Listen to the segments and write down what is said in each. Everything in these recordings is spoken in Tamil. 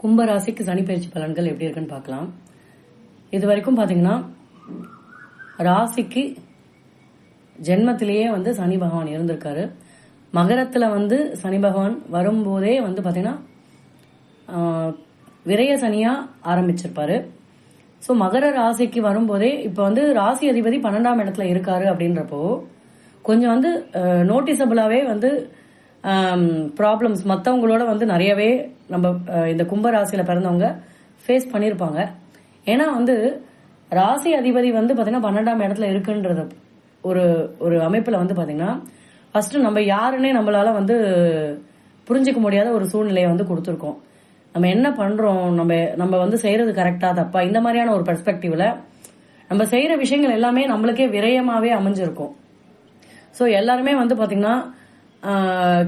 கும்பராசிக்கு சனி பயிற்சி பலன்கள் எப்படி இருக்குன்னு பார்க்கலாம். இது வரைக்கும் பாத்தீங்கன்னா ராசிக்கு ஜென்மத்திலேயே வந்து சனி பகவான் இருந்திருக்காரு. மகரத்துல வந்து சனி பகவான் வரும்போதே வந்து பாத்தீங்கன்னா விரய சனியா ஆரம்பிச்சிருப்பாரு. ஸோ மகர ராசிக்கு வரும்போதே இப்போ வந்து ராசி அதிபதி பன்னெண்டாம் இடத்துல இருக்காரு அப்படின்றப்போ கொஞ்சம் வந்து நோட்டிசபிளாவே வந்து Um, ப்ராப்ளம்ஸ் மற்றவங்களோட வந்து நிறையவே நம்ம uh, இந்த கும்ப ராசியில பிறந்தவங்க ஃபேஸ் பண்ணியிருப்பாங்க ஏன்னா வந்து ராசி அதிபதி வந்து பாத்தீங்கன்னா பன்னெண்டாம் இடத்துல இருக்குன்றது ஒரு ஒரு அமைப்புல வந்து பாத்தீங்கன்னா ஃபர்ஸ்ட் நம்ம யாருன்னே நம்மளால வந்து புரிஞ்சுக்க முடியாத ஒரு சூழ்நிலையை வந்து கொடுத்துருக்கோம். நம்ம என்ன பண்றோம்? நம்ம நம்ம வந்து செய்யறது கரெக்டா தப்பா? இந்த மாதிரியான ஒரு பெர்ஸ்பெக்டிவ்ல நம்ம செய்யற விஷயங்கள் எல்லாமே நம்மளுக்கே விரயமாவே அமைஞ்சிருக்கும். ஸோ எல்லாருமே வந்து பாத்தீங்கன்னா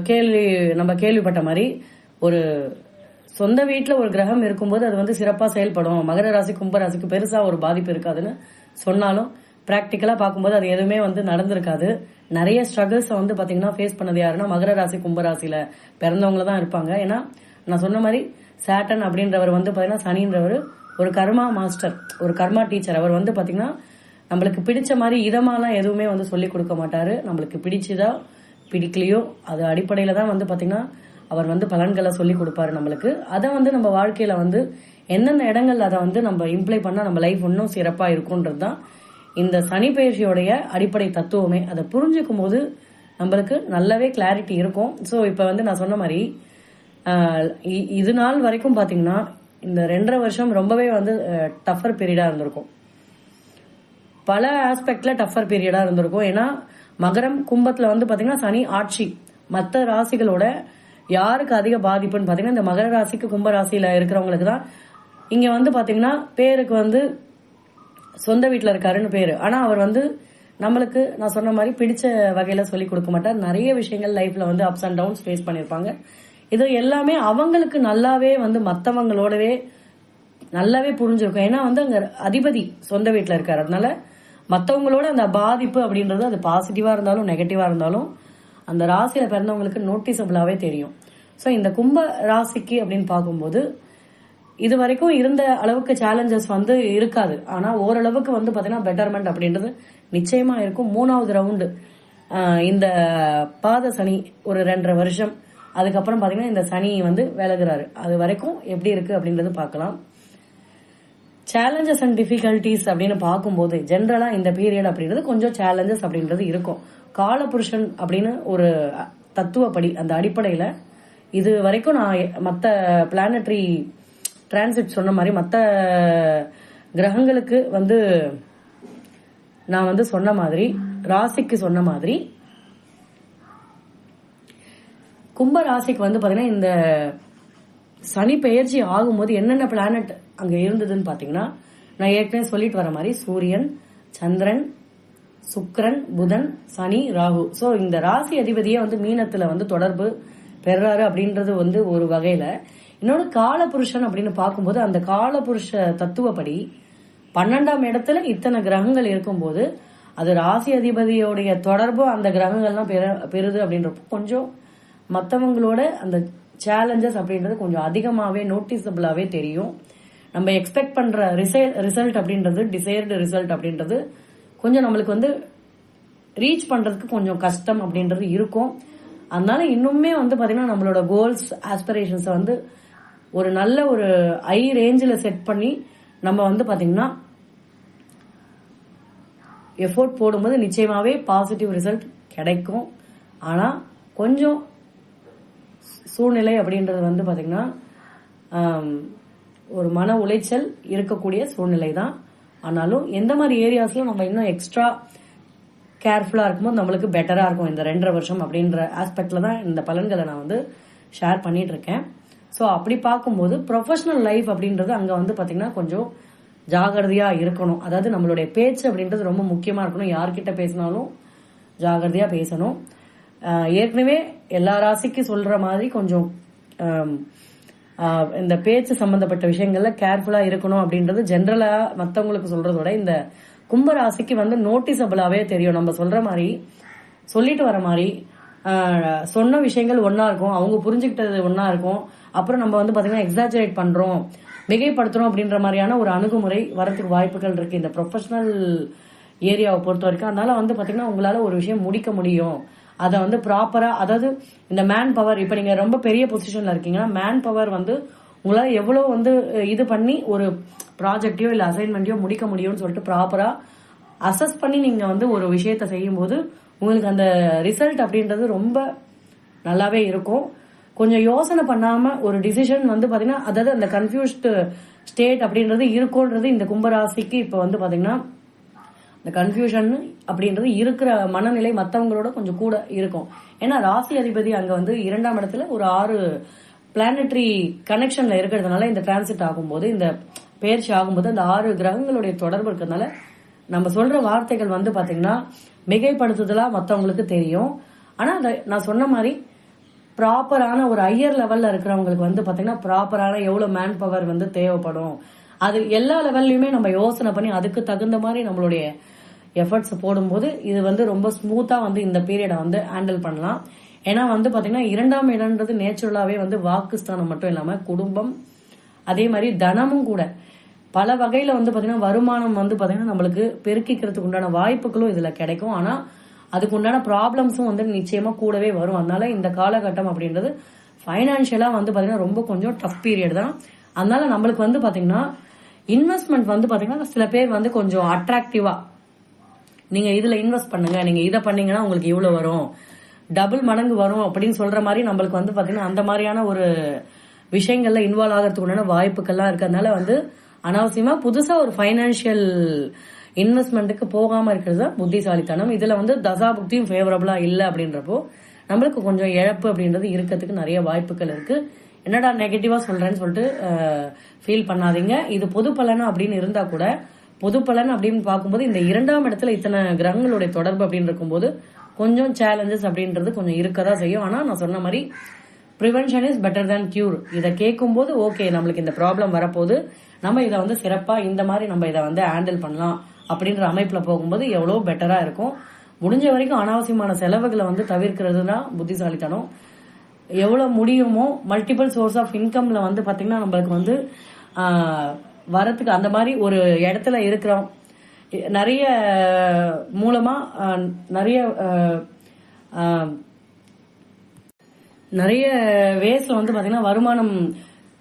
கேள்வி நம்ம கேள்விப்பட்ட மாதிரி ஒரு சொந்த வீட்டில் ஒரு கிரகம் இருக்கும்போது அது வந்து சிறப்பாக செயல்படும். மகர ராசி கும்ப ராசிக்கு ஒரு பாதிப்பு இருக்காதுன்னு சொன்னாலும் ப்ராக்டிக்கலாக பார்க்கும்போது அது எதுவுமே வந்து நடந்திருக்காது. நிறைய ஸ்ட்ரகிள்ஸை வந்து பார்த்தீங்கன்னா ஃபேஸ் பண்ணது யாருன்னா மகர ராசி கும்பராசியில் பிறந்தவங்க தான் இருப்பாங்க. ஏன்னா நான் சொன்ன மாதிரி சேட்டன் அப்படின்றவர் வந்து பார்த்தீங்கன்னா சனின்றவர் ஒரு கர்மா மாஸ்டர் ஒரு கர்மா டீச்சர். அவர் வந்து பார்த்தீங்கன்னா நம்மளுக்கு பிடிச்ச மாதிரி இதமாலாம் எதுவுமே வந்து சொல்லிக் கொடுக்க மாட்டாரு. நம்மளுக்கு பிடிச்சதா பிடிக்கலையோ அது அடிப்படையில தான் வந்து பாத்தீங்கன்னா அவர் வந்து பலன்களை சொல்லி கொடுப்பாரு நம்மளுக்கு. அதை வந்து நம்ம வாழ்க்கையில வந்து எந்தெந்த இடங்கள்ல அதை வந்து நம்ம இம்ப்ளை பண்ணா நம்ம லைஃப் இன்னும் சிறப்பா இருக்கும்ன்றது தான் இந்த சனி பயிற்சியோடைய அடிப்படை தத்துவமே. அதை புரிஞ்சுக்கும் போது நம்மளுக்கு நல்லாவே கிளாரிட்டி இருக்கும். ஸோ இப்போ வந்து நான் சொன்ன மாதிரி இது நாள் வரைக்கும் பார்த்தீங்கன்னா இந்த ரெண்டரை வருஷம் ரொம்பவே வந்து டஃபர் பீரியடாக இருந்திருக்கும். பல ஆஸ்பெக்டில் டஃபர் பீரியடாக இருந்திருக்கும். ஏன்னா மகரம் கும்பத்துல வந்து பாத்தீங்கன்னா சனி ஆட்சி. மத்த ராசிகளோட யாருக்கு அதிக பாதிப்புன்னு பாத்தீங்கன்னா இந்த மகர ராசிக்கு கும்ப ராசியில இருக்கிறவங்களுக்கு தான். இங்க வந்து பாத்தீங்கன்னா பேருக்கு வந்து சொந்த வீட்டில் இருக்காருன்னு பேரு. ஆனா அவர் வந்து நம்மளுக்கு நான் சொன்ன மாதிரி பிடிச்ச வகையில சொல்லி கொடுக்க மாட்டார். நிறைய விஷயங்கள் லைஃப்ல வந்து அப்ஸ் அண்ட் டவுன்ஸ் ஃபேஸ் பண்ணிருப்பாங்க. இது எல்லாமே அவங்களுக்கு நல்லாவே வந்து மத்தவங்களோடவே நல்லாவே புரிஞ்சிருக்கும். ஏன்னா வந்து அங்க அதிபதி சொந்த வீட்டில் இருக்காரு. அதனால மற்றவங்களோட அந்த பாதிப்பு அப்படின்றது அது பாசிட்டிவா இருந்தாலும் நெகட்டிவா இருந்தாலும் அந்த ராசியில பிறந்தவங்களுக்கு நோட்டிசபிளாவே தெரியும். ஸோ இந்த கும்ப ராசிக்கு அப்படின்னு பார்க்கும்போது இது வரைக்கும் இருந்த அளவுக்கு சேலஞ்சஸ் வந்து இருக்காது. ஆனா ஓரளவுக்கு வந்து பாத்தீங்கன்னா பெட்டர்மெண்ட் அப்படின்றது நிச்சயமா இருக்கும். மூணாவது ரவுண்டு இந்த பாத சனி ஒரு ரெண்டரை வருஷம். அதுக்கப்புறம் பாத்தீங்கன்னா இந்த சனி வந்து விலகுறாரு. அது வரைக்கும் எப்படி இருக்கு அப்படின்றது பார்க்கலாம். சேலஞ்சஸ் அண்ட் டிஃபிகல்டிஸ் அப்படின்னு பார்க்கும்போது ஜென்ரலா இந்த பீரியட் அப்படின்றது கொஞ்சம் சேலஞ்சஸ் அப்படின்றது இருக்கும். காலபுருஷன் அப்படின்னு ஒரு தத்துவப்படி அந்த அடிப்படையில இது வரைக்கும் நான் மற்ற பிளானட்ரி டிரான்சிட் சொன்ன மாதிரி மற்ற கிரகங்களுக்கு வந்து நான் வந்து சொன்ன மாதிரி ராசிக்கு சொன்ன மாதிரி கும்ப ராசிக்கு வந்து பாத்தீங்கன்னா இந்த சனி பெயர்ச்சி ஆகும்போது என்னென்ன பிளானட் அங்க இருந்ததுன்னு பாத்தீங்கன்னா நான் ஏற்கனவே சொல்லிட்டு வர மாதிரி சூரியன் சந்திரன் சுக்ரன் புதன் சனி ராகு. சோ இந்த ராசி அதிபதியே வந்து மீனத்துல வந்து தொடர்பு பெறாரு அப்படின்றது வந்து ஒரு வகையில. இன்னொரு காலபுருஷன் அப்படின்னு பார்க்கும்போது அந்த காலபுருஷ தத்துவப்படி பன்னெண்டாம் இடத்துல இத்தனை கிரகங்கள் இருக்கும்போது அது ராசி அதிபதியோடைய தொடர்பு அந்த கிரகங்கள்லாம் பெற- பெறுது அப்படின்றப்போ கொஞ்சம் மற்றவங்களோட அந்த சேலஞ்சஸ் அப்படின்றது கொஞ்சம் அதிகமாகவே நோட்டிசபிளாகவே தெரியும். நம்ம எக்ஸ்பெக்ட் பண்ற ரிசல்ட் அப்படின்றது டிசைர்டு ரிசல்ட் அப்படின்றது கொஞ்சம் நம்மளுக்கு வந்து ரீச் பண்றதுக்கு கொஞ்சம் கஷ்டம் அப்படின்றது இருக்கும். அதனால இன்னுமே வந்து பாத்தீங்கன்னா நம்மளோட கோல்ஸ் ஆஸ்பிரேஷன்ஸை வந்து ஒரு நல்ல ஒரு ஐ ரேஞ்சில் செட் பண்ணி நம்ம வந்து பாத்தீங்கன்னா எஃபோர்ட் போடும்போது நிச்சயமாவே பாசிட்டிவ் ரிசல்ட் கிடைக்கும். ஆனா கொஞ்சம் சூழ்நிலை அப்படின்றது வந்து பாத்தீங்கன்னா ஒரு மன உளைச்சல் இருக்கக்கூடிய சூழ்நிலை தான் ஆனாலும் எந்த மாதிரி ஏரியாஸ்லயும் நம்ம இன்னும் எக்ஸ்ட்ரா கேர்ஃபுல்லா இருக்கும்போது நம்மளுக்கு பெட்டரா இருக்கும் இந்த ரெண்டரை வருஷம் அப்படின்ற ஆஸ்பெக்ட்ல தான் இந்த பலன்களை நான் வந்து ஷேர் பண்ணிட்டு இருக்கேன் ஸோ அப்படி பார்க்கும்போது ப்ரொஃபஷனல் லைஃப் அப்படின்றது அங்க வந்து பாத்தீங்கன்னா கொஞ்சம் ஜாகிரதையா இருக்கணும். அதாவது நம்மளுடைய பேச்சு அப்படின்றது ரொம்ப முக்கியமா இருக்கணும். யார்கிட்ட பேசினாலும் ஜாகிரதையா பேசணும். ஏற்கனவே எல்லா ராசிக்கு சொல்ற மாதிரி கொஞ்சம் இந்த பேச்சு சம்பந்தப்பட்ட விஷயங்கள்ல கேர்ஃபுல்லா இருக்கணும் அப்படின்றது ஜென்ரலா மத்தவங்களுக்கு சொல்றதோட இந்த கும்ப ராசிக்கு வந்து நோட்டிசபிளாவே தெரியும். நம்ம சொல்ற மாதிரி சொல்லிட்டு வர மாதிரி சொன்ன விஷயங்கள் ஒன்னா இருக்கும். அவங்க புரிஞ்சுக்கிட்டது ஒன்னா இருக்கும். அப்புறம் நம்ம வந்து பாத்தீங்கன்னா எக்ஸாஜரேட் பண்றோம். மிகைப்படுத்துறோம் அப்படின்ற மாதிரியான ஒரு அணுகுமுறை வரத்துக்கு வாய்ப்புகள் இருக்கு. இந்த ப்ரொஃபஷனல் ஏரியாவை பொறுத்த வரைக்கும். அதனால வந்து பாத்தீங்கன்னா உங்களால ஒரு விஷயம் முடிக்க முடியும். அதை வந்து ப்ராப்பரா அதாவது இந்த மேன் பவர் இப்ப நீங்க ரொம்ப பெரிய பொசிஷன்ல இருக்கீங்கன்னா மேன் பவர் வந்து உங்களால எவ்வளவு வந்து இது பண்ணி ஒரு ப்ராஜெக்டையோ இல்ல அசைன்மெண்ட்டையோ முடிக்க முடியும்னு சொல்லிட்டு ப்ராப்பரா அசஸ் பண்ணி நீங்க வந்து ஒரு விஷயத்த செய்யும் போது உங்களுக்கு அந்த ரிசல்ட் அப்படின்றது ரொம்ப நல்லாவே இருக்கும். கொஞ்சம் யோசனை பண்ணாம ஒரு டிசிஷன் வந்து பாத்தீங்கன்னா அதாவது அந்த கன்ஃபியூஸ்டு ஸ்டேட் அப்படின்றது இருக்கும்ன்றது இந்த கும்பராசிக்கு இப்ப வந்து பாத்தீங்கன்னா இந்த கன்ஃபியூஷன் அப்படின்றது இருக்கிற மனநிலை மற்றவங்களோட கொஞ்சம் கூட இருக்கும். ஏன்னா ராசி அதிபதி அங்க வந்து இரண்டாம் இடத்துல ஒரு ஆறு பிளானட்டரி கனெக்ஷன்ல இருக்கிறதுனால இந்த டிரான்சிட் ஆகும்போது இந்த பயிற்சி ஆகும்போது அந்த ஆறு கிரகங்களுடைய தொடர்பு இருக்கிறதுனால நம்ம சொல்ற வார்த்தைகள் வந்து பாத்தீங்கன்னா மிகைப்படுத்துதலா மத்தவங்களுக்கு தெரியும். ஆனா அந்த நான் சொன்ன மாதிரி ப்ராப்பரான ஒரு ஹையர் லெவல்ல இருக்கிறவங்களுக்கு வந்து பாத்தீங்கன்னா ப்ராப்பரான எவ்வளவு மேன் பவர் வந்து தேவைப்படும். அது எல்லா லெவல்லையுமே நம்ம யோசனை பண்ணி அதுக்கு தகுந்த மாதிரி நம்மளுடைய எஃபர்ட்ஸ் போடும்போது இது வந்து ரொம்ப ஸ்மூத்தா வந்து இந்த பீரியடை வந்து ஹேண்டில் பண்ணலாம். ஏன்னா வந்து பாத்தீங்கன்னா இரண்டாம் இடம்ன்றது நேச்சுரலாவே வந்து வாக்குஸ்தானம் மட்டும் இல்லாம குடும்பம் அதே மாதிரி தனமும் கூட. பல வகையில வந்து பாத்தீங்கன்னா வருமானம் வந்து பாத்தீங்கன்னா நம்மளுக்கு பெருக்கிக்கிறதுக்கு உண்டான வாய்ப்புகளும் இதுல கிடைக்கும். ஆனா அதுக்கு உண்டான ப்ராப்ளம்ஸும் வந்து நிச்சயமா கூடவே வரும். அதனால இந்த காலகட்டம் அப்படின்றது ஃபைனான்ஷியலாக வந்து பாத்தீங்கன்னா ரொம்ப கொஞ்சம் டஃப் பீரியட் தான். அதனால நம்மளுக்கு வந்து பாத்தீங்கன்னா இன்வெஸ்ட்மெண்ட் வந்து பாத்தீங்கன்னா சில பேர் வந்து கொஞ்சம் அட்ராக்டிவா நீங்க இதுல இன்வெஸ்ட் பண்ணுங்க. நீங்க இதை பண்ணீங்கன்னா உங்களுக்கு இவ்வளவு வரும். டபுள் மடங்கு வரும் அப்படின்னு சொல்ற மாதிரி நம்மளுக்கு வந்து பாத்தீங்கன்னா அந்த மாதிரியான ஒரு விஷயங்கள்ல இன்வால்வ் ஆகிறதுக்கு உண்டான வாய்ப்புகள்லாம் இருக்கிறதுனால வந்து அனாவசியமா புதுசா ஒரு ஃபைனான்சியல் இன்வெஸ்ட்மெண்ட்டுக்கு போகாம இருக்கிறது தான் புத்திசாலித்தனம். இதுல வந்து தசா புக்தியும் ஃபேவரபிளா இல்லை அப்படின்றப்போ நம்மளுக்கு கொஞ்சம் இழப்பு அப்படின்றது இருக்கிறதுக்கு நிறைய வாய்ப்புகள் இருக்கு. என்னடா நெகட்டிவா சொல்றேன்னு சொல்லிட்டு ஃபீல் பண்ணாதீங்க. இது பொது பலன் அப்படின்னு இருந்தா கூட பொது பலன் அப்படின்னு பார்க்கும்போது இந்த இரண்டாம் இடத்துல இத்தனை கிரகங்களுடைய தொடர்பு அப்படின்னு இருக்கும்போது கொஞ்சம் சேலஞ்சஸ் அப்படின்றது கொஞ்சம் இருக்கதா செய்யும். ஆனா நான் சொன்ன மாதிரி prevention is better than cure இதை கேட்கும்போது ஓகே நம்மளுக்கு இந்த ப்ராப்ளம் வரப்போது நம்ம இதை வந்து சிறப்பா இந்த மாதிரி நம்ம இதை வந்து ஹேண்டில் பண்ணலாம் அப்படின்ற அமைப்புல போகும்போது எவ்வளவு பெட்டரா இருக்கும். முடிஞ்ச வரைக்கும் அனாவசியமான செலவுகளை வந்து தவிர்க்கிறது தான் புத்திசாலித்தனம். எவ்வளவு முடியுமோ மல்டிபிள் சோர்ஸ் ஆஃப் இன்கம்ல வந்து பாத்தீங்கன்னா நம்மளுக்கு வந்து வரத்துக்கு அந்த மாதிரி ஒரு இடத்துல இருக்கிறோம். நிறைய மூலமா நிறைய நிறைய வேஸ்ல வந்து பாத்தீங்கன்னா வருமானம்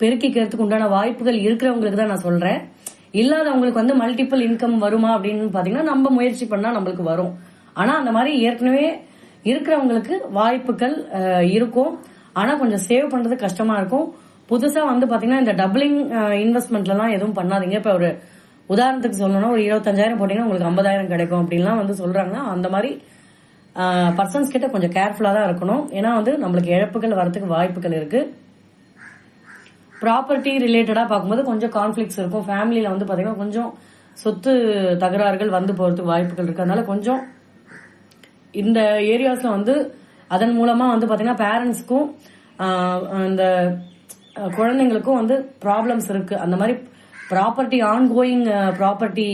பெருக்கிக்கிறதுக்கு உண்டான வாய்ப்புகள் இருக்கிறவங்களுக்கு தான் நான் சொல்றேன். இல்லாதவங்களுக்கு வந்து மல்டிபிள் இன்கம் வருமா அப்படின்னு பாத்தீங்கன்னா நம்ம முயற்சி பண்ணா நம்மளுக்கு வரும். ஆனா அந்த மாதிரி ஏற்கனவே இருக்கிறவங்களுக்கு வாய்ப்புகள் இருக்கும். ஆனா கொஞ்சம் சேவ் பண்றது கஷ்டமா இருக்கும். புதுசா வந்து பாத்தீங்கன்னா இந்த டபுளிங் இன்வெஸ்ட்மெண்ட்ல எல்லாம் எதுவும் பண்ணாதீங்க. இப்ப ஒரு உதாரணத்துக்கு சொல்லணும்னா ஒரு இருபத்தஞ்சாயிரம் போட்டீங்கன்னா உங்களுக்கு ஐம்பதாயிரம் கிடைக்கும் அப்படின்லாம் வந்து சொல்றாங்கன்னா அந்த மாதிரி பர்சன்ஸ் கிட்ட கொஞ்சம் கேர்ஃபுல்லா தான் இருக்கணும். ஏன்னா வந்து நம்மளுக்கு இழப்புகள் வரதுக்கு வாய்ப்புகள் இருக்கு. ப்ராப்பர்ட்டி ரிலேட்டடா பார்க்கும்போது கொஞ்சம் கான்ஃபிளிக்ஸ் இருக்கும். ஃபேமிலியில வந்து பாத்தீங்கன்னா கொஞ்சம் சொத்து தகராறுகள் வந்து போறதுக்கு வாய்ப்புகள் இருக்கு. அதனால கொஞ்சம் இந்த ஏரியாஸ்ல வந்து அதன் மூலமா வந்து பாத்தீங்கன்னா பேரண்ட்ஸ்க்கும் இந்த குழந்தைங்களுக்கும் வந்து ப்ராப்ளம்ஸ் இருக்கு. அந்த மாதிரி ப்ராப்பர்ட்டி ஆன் கோயிங் ப்ராப்பர்ட்டி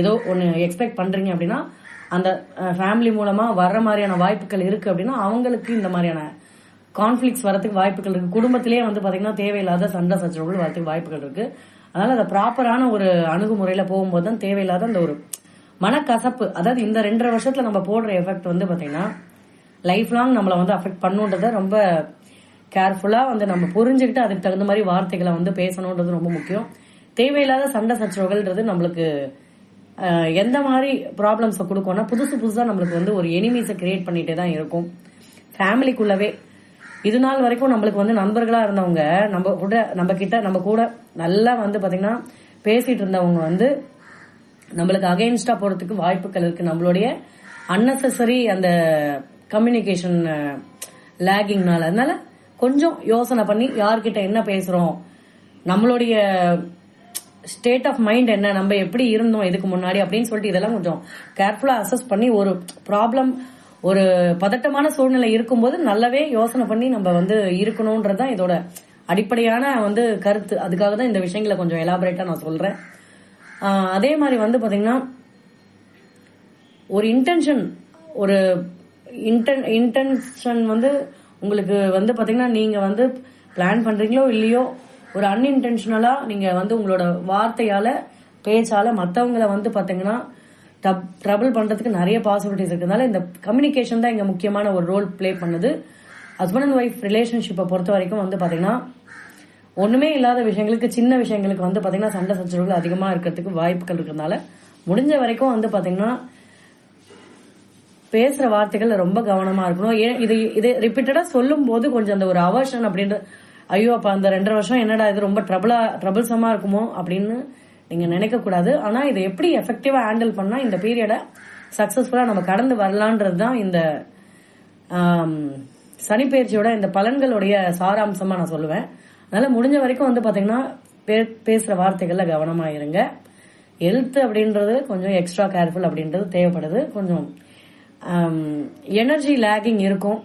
ஏதோ ஒன்னு எக்ஸ்பெக்ட் பண்றீங்க அப்படின்னா அந்த ஃபேமிலி மூலமா வர்ற மாதிரியான வாய்ப்புகள் இருக்கு அப்படின்னா அவங்களுக்கு இந்த மாதிரியான கான்ஃபிளிக்ஸ் வரதுக்கு வாய்ப்புகள் இருக்கு. குடும்பத்திலேயே வந்து பாத்தீங்கன்னா தேவையில்லாத சண்டை சச்சரவுகள் வரதுக்கு வாய்ப்புகள் இருக்கு. அதனால அதை ப்ராப்பரான ஒரு அணுகுமுறையில போகும்போது தான் தேவையில்லாத அந்த ஒரு மனக்கசப்பு அதாவது இந்த ரெண்டரை வருஷத்துல நம்ம போடுற எஃபெக்ட் வந்து பாத்தீங்கன்னா லைஃப் லாங் நம்மளை வந்து அஃபெக்ட் பண்ணுன்றதை ரொம்ப கேர்ஃபுல்லாக வந்து நம்ம புரிஞ்சுக்கிட்டு அதுக்கு தகுந்த மாதிரி வார்த்தைகளை வந்து பேசணுன்றது ரொம்ப முக்கியம். தேவையில்லாத சண்டை சச்சரவுகள்ன்றது நம்மளுக்கு எந்த மாதிரி ப்ராப்ளம்ஸை கொடுக்கும்னா புதுசு புதுசாக நம்மளுக்கு வந்து ஒரு எனிமீஸை கிரியேட் பண்ணிகிட்டே தான் இருக்கும். ஃபேமிலிக்குள்ளவே இது நாள் வரைக்கும் நம்மளுக்கு வந்து நண்பர்களாக இருந்தவங்க நம்ம கூட நம்ம கிட்ட நம்ம கூட நல்லா வந்து பார்த்திங்கன்னா பேசிட்டு இருந்தவங்க வந்து நம்மளுக்கு அகெயின்ஸ்டாக போகிறதுக்கு வாய்ப்புகள் இருக்குது நம்மளுடைய அன்னெசரி அந்த கம்யூனிகேஷன் லேகிங்னால அதனால கொஞ்சம் யோசனை பண்ணி யார்கிட்ட என்ன பேசுறோம் நம்மளுடைய ஸ்டேட் ஆஃப் மைண்ட் என்ன நம்ம எப்படி இருந்தோம் இதுக்கு முன்னாடி அப்படின்னு சொல்லிட்டு இதெல்லாம் கொஞ்சம் கேர்ஃபுல்லா அசஸ் பண்ணி ஒரு ப்ராப்ளம் ஒரு பதட்டமான சூழ்நிலை இருக்கும்போது நல்லாவே யோசனை பண்ணி நம்ம வந்து இருக்கணும்ன்றதுதான் இதோட அடிப்படையான வந்து கருத்து. அதுக்காக தான் இந்த விஷயங்களை கொஞ்சம் எலாபரேட்டா நான் சொல்றேன். அதே மாதிரி வந்து பாத்தீங்கன்னா ஒரு இன்டென்ஷன் ஒரு இன்டென்ஷன் வந்து உங்களுக்கு வந்து பாத்தீங்கன்னா நீங்க வந்து பிளான் பண்றீங்களோ இல்லையோ ஒரு அன்இன்டென்ஷனலா நீங்க வந்து உங்களோட வார்த்தையால பேச்சால மற்றவங்கள வந்து பாத்தீங்கன்னா ட்ரபிள் பண்றதுக்கு நிறைய பாசிபிலிட்டிஸ் இருக்கிறதுனால இந்த கம்யூனிகேஷன் தான் இங்க முக்கியமான ஒரு ரோல் ப்ளே பண்ணுது. ஹஸ்பண்ட் அண்ட் ஒய்ஃப் ரிலேஷன்ஷிப்பை பொறுத்த வரைக்கும் வந்து பாத்தீங்கன்னா ஒண்ணுமே இல்லாத விஷயங்களுக்கு சின்ன விஷயங்களுக்கு வந்து பாத்தீங்கன்னா சண்டை சச்சரவுகள் அதிகமா இருக்கிறதுக்கு வாய்ப்புகள் இருக்கிறதுனால முடிஞ்ச வரைக்கும் வந்து பாத்தீங்கன்னா பேசுற வார்த்தைகள் ரொம்ப கவனமா இருக்கணும். ஏன் இது இது ரிப்பீட்டடா சொல்லும் போது கொஞ்சம் அந்த ஒரு அவர்ஷன் அப்படின்ற ஐயோ அப்ப அந்த ரெண்டரை வருஷம் என்னடா இது ரொம்ப ட்ரபிளா ட்ரபிள்சமா இருக்குமோ அப்படின்னு நீங்க நினைக்க கூடாது ஆனா இதை எப்படி எஃபெக்டிவா ஹேண்டில் பண்ணா இந்த பீரியடை சக்சஸ்ஃபுல்லா நம்ம கடந்து வரலான்றது தான் இந்த சனிப்பயிற்சியோட இந்த பலன்களுடைய சாராம்சமா நான் சொல்லுவேன். அதனால முடிஞ்ச வரைக்கும் வந்து பாத்தீங்கன்னா பே- பேசுற வார்த்தைகள்ல கவனமா இருங்க. ஹெல்த் அப்படின்றது கொஞ்சம் எக்ஸ்ட்ரா கேர்ஃபுல் அப்படின்றது தேவைப்படுது. கொஞ்சம் Um, எனர்ஜி லேகிங் இருக்கும்.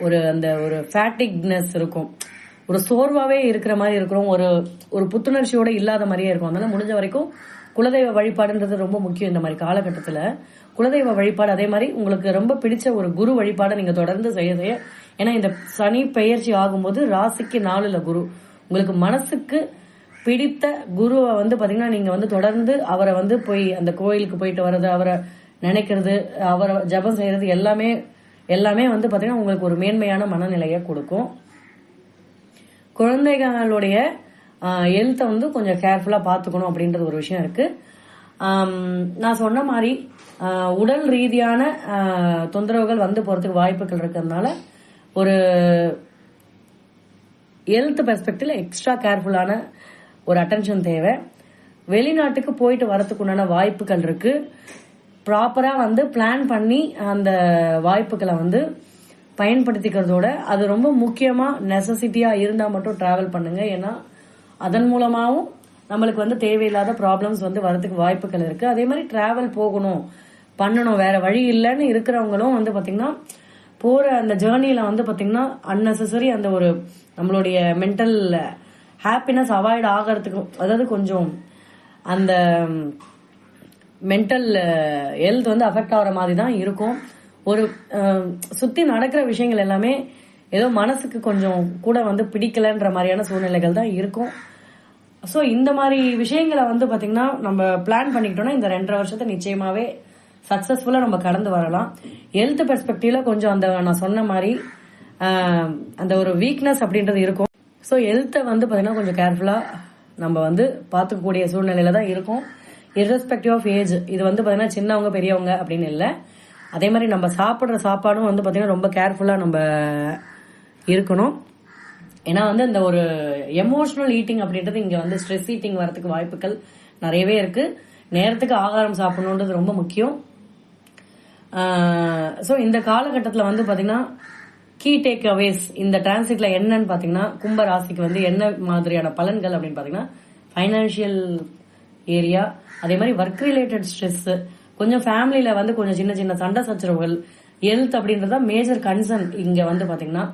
ஒரு அந்த ஒரு ஃபேட்டிக்னஸ் இருக்கும். ஒரு சோர்வாவே இருக்கிற மாதிரி இருக்கிறோம். ஒரு ஒரு புத்துணர்ச்சியோட இல்லாத மாதிரியே இருக்கும். அதனால முடிஞ்ச வரைக்கும் குலதெய்வ வழிபாடுன்றது ரொம்ப முக்கியம் இந்த மாதிரி காலகட்டத்தில். குலதெய்வ வழிபாடு அதே மாதிரி உங்களுக்கு ரொம்ப பிடிச்ச ஒரு குரு வழிபாடை நீங்க தொடர்ந்து செய்ய செய்ய. ஏன்னா இந்த சனி பெயர்ச்சி ஆகும்போது ராசிக்கு நாலுல குரு. உங்களுக்கு மனசுக்கு பிடித்த குருவை வந்து பாத்தீங்கன்னா நீங்க வந்து தொடர்ந்து அவரை வந்து போய் அந்த கோயிலுக்கு போயிட்டு வர்றது அவரை நினைக்கிறது அவரை ஜெபம் செய்யறது எல்லாமே எல்லாமே வந்து பாத்தீங்கன்னா உங்களுக்கு ஒரு மேன்மையான மனநிலையை கொடுக்கும். குழந்தைகளுடைய ஹெல்த்தை வந்து கொஞ்சம் கேர்ஃபுல்லா பார்த்துக்கணும் அப்படின்றது ஒரு விஷயம் இருக்கு. நான் சொன்ன மாதிரி உடல் ரீதியான தொந்தரவுகள் வந்து போறதுக்கு வாய்ப்புகள் இருக்கிறதுனால ஒரு ஹெல்த் பெர்ஸ்பெக்டிவ்ல எக்ஸ்ட்ரா கேர்ஃபுல்லான ஒரு அட்டென்ஷன் தேவை. வெளிநாட்டுக்கு போயிட்டு வரத்துக்கு உண்டான வாய்ப்புகள் இருக்கு. ப்ராப்பராக வந்து பிளான் பண்ணி அந்த வாய்ப்புகளை வந்து பயன்படுத்திக்கிறதோட அது ரொம்ப முக்கியமாக நெசசிட்டியாக இருந்தால் மட்டும் ட்ராவல் பண்ணுங்க. ஏன்னா அதன் மூலமாகவும் நம்மளுக்கு வந்து தேவையில்லாத ப்ராப்ளம்ஸ் வந்து வரதுக்கு வாய்ப்புகள் இருக்குது அதே மாதிரி ட்ராவல் போகணும் பண்ணணும். வேற வழி இல்லைன்னு இருக்கிறவங்களும் வந்து பார்த்திங்கன்னா போகிற அந்த ஜேர்னியில் வந்து பார்த்திங்கன்னா அன்னெசசரி அந்த ஒரு நம்மளுடைய மென்டல் ஹாப்பினஸ் அவாய்ட் ஆகிறதுக்கு அதாவது கொஞ்சம் அந்த மென்டல் ஹெல்த் uh, வந்து அஃபெக்ட் ஆகிற மாதிரி தான் இருக்கும். ஒரு சுற்றி சுத்தி நடக்கிற விஷயங்கள் எல்லாமே ஏதோ மனசுக்கு கொஞ்சம் கூட வந்து பிடிக்கலன்ற மாதிரியான சூழ்நிலைகள் தான் இருக்கும். ஸோ இந்த மாதிரி விஷயங்களை வந்து பார்த்தீங்கன்னா நம்ம பிளான் பண்ணிக்கிட்டோம்னா இந்த ரெண்டரை வருஷத்தை நிச்சயமாகவே சக்ஸஸ்ஃபுல்லாக நம்ம கடந்து வரலாம். ஹெல்த் பெர்ஸ்பெக்டிவ்ல கொஞ்சம் அந்த நான் சொன்ன மாதிரி uh, அந்த ஒரு வீக்னஸ் அப்படின்றது இருக்கும். ஸோ ஹெல்த்தை வந்து பார்த்தீங்கன்னா கொஞ்சம் கேர்ஃபுல்லாக நம்ம வந்து பார்த்துக்கக்கூடிய சூழ்நிலையில தான் இருக்கும். இர்ரெஸ்பெக்டிவ் ஆஃப் ஏஜ் இது வந்து பாத்தீங்கன்னா சின்னவங்க பெரியவங்க அப்படின்னு இல்லை. அதே மாதிரி நம்ம சாப்பிடுற சாப்பாடும் வந்து பாத்தீங்கன்னா ரொம்ப கேர்ஃபுல்லா நம்ம இருக்கணும். ஏன்னா வந்து இந்த ஒரு எமோஷனல் ஈட்டிங் அப்படின்றது இங்க வந்து ஸ்ட்ரெஸ் ஈட்டிங் வரதுக்கு வாய்ப்புகள் நிறையவே இருக்கு. நேரத்துக்கு ஆகாரம் சாப்பிடணுன்றது ரொம்ப முக்கியம். ஸோ இந்த காலகட்டத்தில் வந்து பார்த்தீங்கன்னா கீ டேக் அவேஸ் இந்த டிரான்சிட்ல என்னன்னு பார்த்தீங்கன்னா கும்ப ராசிக்கு வந்து என்ன மாதிரியான பலன்கள் அப்படின்னு பார்த்தீங்கன்னா ஃபைனான்சியல் ஏரியா அதே மாதிரி ஒர்க் ரிலேட்டட் ஸ்ட்ரெஸ் கொஞ்சம் ஃபேமிலியில வந்து கொஞ்சம் சின்ன சின்ன சண்டை சச்சரவுகள் ஹெல்த் அப்படின்றத மேஜர் கன்சர்ன் இங்க வந்து பாத்தீங்கன்னா.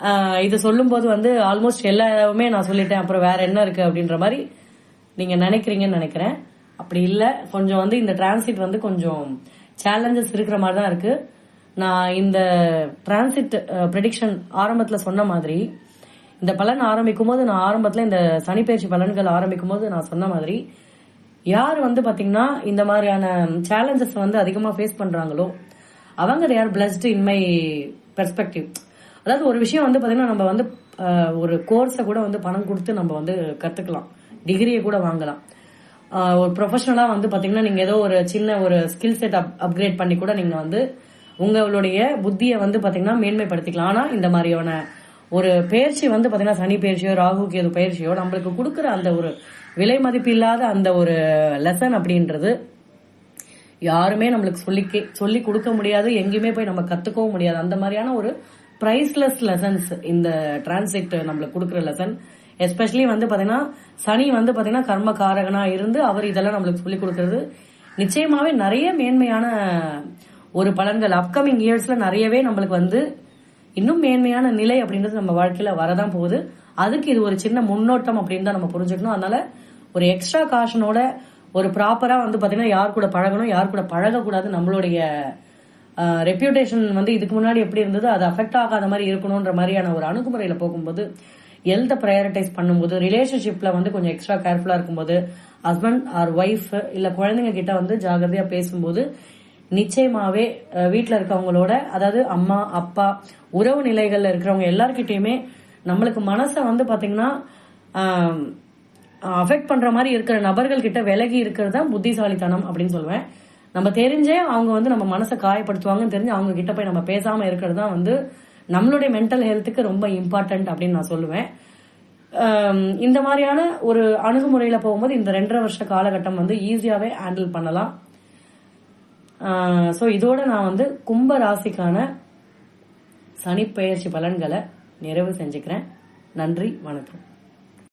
ஆஹ் இது சொல்லும்போது வந்து ஆல்மோஸ்ட் எல்லாமே நான் சொல்லிட்டேன். அப்புறம் வேற என்ன இருக்கு அப்படின்ற மாதிரி நீங்க நினைக்கிறீங்கன்னு நினைக்கிறேன். அப்படி இல்லை கொஞ்சம் வந்து இந்த டிரான்சிட் வந்து கொஞ்சம் சேலஞ்சஸ் இருக்கிற மாதிரி தான் இருக்கு. நான் இந்த டிரான்சிட் ப்ரெடிக்ஷன் ஆரம்பத்துல சொன்ன மாதிரி இந்த பலன் ஆரம்பிக்கும் போது நான் ஆரம்பத்துல இந்த சனிப்பயிற்சி பலன்கள் ஆரம்பிக்கும் போது நான் சொன்ன மாதிரி யார் வந்து பாத்தீங்கன்னா இந்த மாதிரியான சேலஞ்சஸ் வந்து அதிகமா ஃபேஸ் பண்றாங்களோ அவங்க யார் are blessed in my perspective அதாவது ஒரு விஷயம் வந்து பாத்தீங்கன்னா நம்ம வந்து ஒரு கோர்ஸை கூட வந்து பணம் கொடுத்து நம்ம வந்து கத்துக்கலாம். டிகிரியை கூட வாங்கலாம். ஒரு ப்ரொஃபஷனலா வந்து பாத்தீங்கன்னா நீங்க ஏதோ ஒரு சின்ன ஒரு ஸ்கில் செட் அப் அப்கிரேட் பண்ணி கூட நீங்க வந்து உங்களுடைய புத்தியை வந்து பாத்தீங்கன்னா மேன்மைப்படுத்திக்கலாம். ஆனா இந்த மாதிரியான ஒரு பயிற்சி வந்து பாத்தீங்கன்னா சனி பயிற்சியோ ராகு கேது பயிற்சியோ நம்மளுக்கு கொடுக்குற அந்த ஒரு விலை மதிப்பு இல்லாத அந்த ஒரு லெசன் அப்படின்றது யாருமே நம்மளுக்கு சொல்லி சொல்லி கொடுக்க முடியாது எங்கேயுமே போய் நம்ம கத்துக்கவும் முடியாது. அந்த மாதிரியான ஒரு பிரைஸ்லெஸ் லெசன்ஸ் இந்த டிரான்சிட் நம்மளுக்கு கொடுக்குற லெசன் எஸ்பெஷலி வந்து பாத்தீங்கன்னா சனி வந்து பாத்தீங்கன்னா கர்மகாரகனா இருந்து அவர் இதெல்லாம் நம்மளுக்கு சொல்லி கொடுக்கறது. நிச்சயமாவே நிறைய மேன்மையான ஒரு பலன்கள். அப்கமிங் இயர்ஸ்ல நிறையவே நம்மளுக்கு வந்து இன்னும் மேன்மையான நிலை அப்படின்றது நம்ம வாழ்க்கையில வரதான் போகுது. அதுக்கு இது ஒரு சின்ன முன்னோட்டம் அப்படின்னு தான் நம்ம புரிஞ்சுக்கணும். அதனால ஒரு எக்ஸ்ட்ரா காஷனோட ஒரு ப்ராப்பரா வந்து பாத்தீங்கன்னா யார் கூட பழகணும் யார் கூட பழகக்கூடாது நம்மளுடைய ரெப்யூட்டேஷன் வந்து இதுக்கு முன்னாடி எப்படி இருந்தது அது அஃபெக்ட் ஆகாத மாதிரி இருக்கணும்ன்ற மாதிரியான ஒரு அணுகுமுறையில போகும்போது ஹெல்த்தை ப்ரையாரிட்டைஸ் பண்ணும்போது ரிலேஷன்ஷிப்ல வந்து கொஞ்சம் எக்ஸ்ட்ரா கேர்ஃபுல்லா இருக்கும்போது ஹஸ்பண்ட் ஆர் ஒய்ஃப் இல்ல குழந்தைங்க கிட்ட வந்து ஜாகிரதையா பேசும்போது நிச்சயமாவே வீட்டில் இருக்கவங்களோட அதாவது அம்மா அப்பா உறவு நிலைகள்ல இருக்கிறவங்க எல்லார்கிட்டயுமே நம்மளுக்கு மனசை வந்து பாத்தீங்கன்னா அஃபெக்ட் பண்ற மாதிரி இருக்கிற நபர்கள் கிட்ட விலகி இருக்கிறது தான் புத்திசாலித்தனம் அப்படின்னு சொல்லுவேன். நம்ம தெரிஞ்சே அவங்க வந்து நம்ம மனசை காயப்படுத்துவாங்கன்னு தெரிஞ்சு அவங்க கிட்ட போய் நம்ம பேசாம இருக்கிறது தான் வந்து நம்மளுடைய மென்டல் ஹெல்த்துக்கு ரொம்ப இம்பார்ட்டன்ட் அப்படின்னு நான் சொல்லுவேன். இந்த மாதிரியான ஒரு அணுகுமுறையில போகும்போது இந்த ரெண்டரை வருஷ காலகட்டம் வந்து ஈஸியாவே ஹேண்டில் பண்ணலாம். ஸோ இதோட நான் வந்து கும்ப ராசிக்கான சனிப்பெயர்ச்சி பலன்களை நிறைவு செஞ்சுக்கிறேன். நன்றி வணக்கம்.